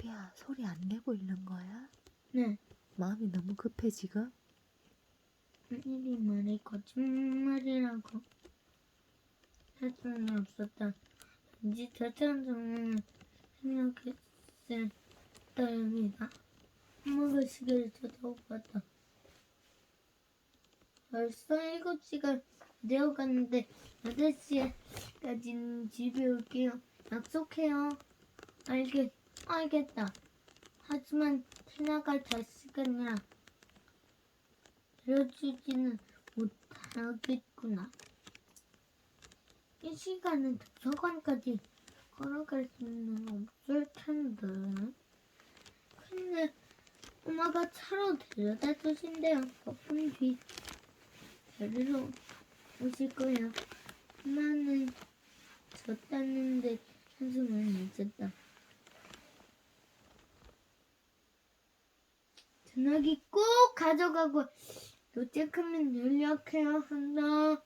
자기야, 소리 안 내고 있는 거야? 네. 마음이 너무 급해, 지금? 일이 말이 거짓말이라고 사정이 없었다. 왠지 대장정을 생각했을 따름이다. 엄마가 시계를 쳐다보았다. 벌써 7시가 되어갔는데 8시까지는 집에 올게요. 약속해요. 알겠, 알겠다. 하지만 잘 시간이라 들어주지는 못하겠구나. 이 시간은 도서관까지 걸어갈 수는 없을 텐데. 근데 엄마가 차로 데려다 주신대요. 바쁜 뒤 데리러 오실 거야. 엄마는 졌다는데 한숨을 내셨다. 전화기 꼭 가져가고 도착하면 연락해야 한다.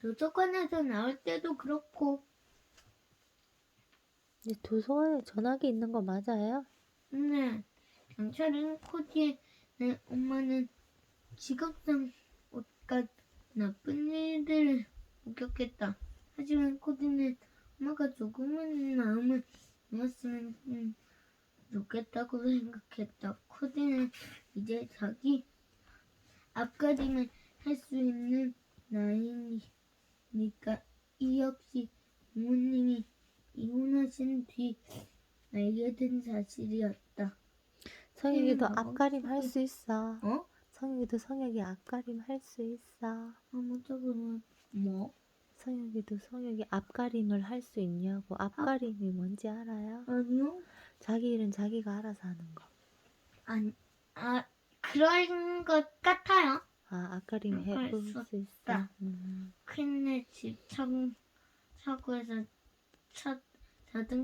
도서관에서 나올 때도 그렇고, 근데 도서관에 전화기 있는 거 맞아요? 네. 경찰은 코디에 내 엄마는 직업상 옷과 나쁜 일들을 목격했다. 하지만 코디는 엄마가 조금은 마음을 음, 좋겠다고 생각했다. 코디는 이제 자기 앞가림을 할 수 있는 나이니까 이 역시 부모님이 이혼하신 뒤 알게 된 사실이었다. 성혁이도 음, 앞가림 할 수 있어. 어? 성혁이도 성혁이 앞가림 할 수 있어. 아무짝으로 뭐? 성혁이도 성혁이 앞가림을 할 수 있냐고. 앞가림이 뭔지 알아요? 아니요. 자기 일은 자기가 알아서 하는 거. 아니, 아 그런 것 같아요. 아, 할 해볼 수. 있다. 음. 큰내 집 창, 차고에서 차, 자동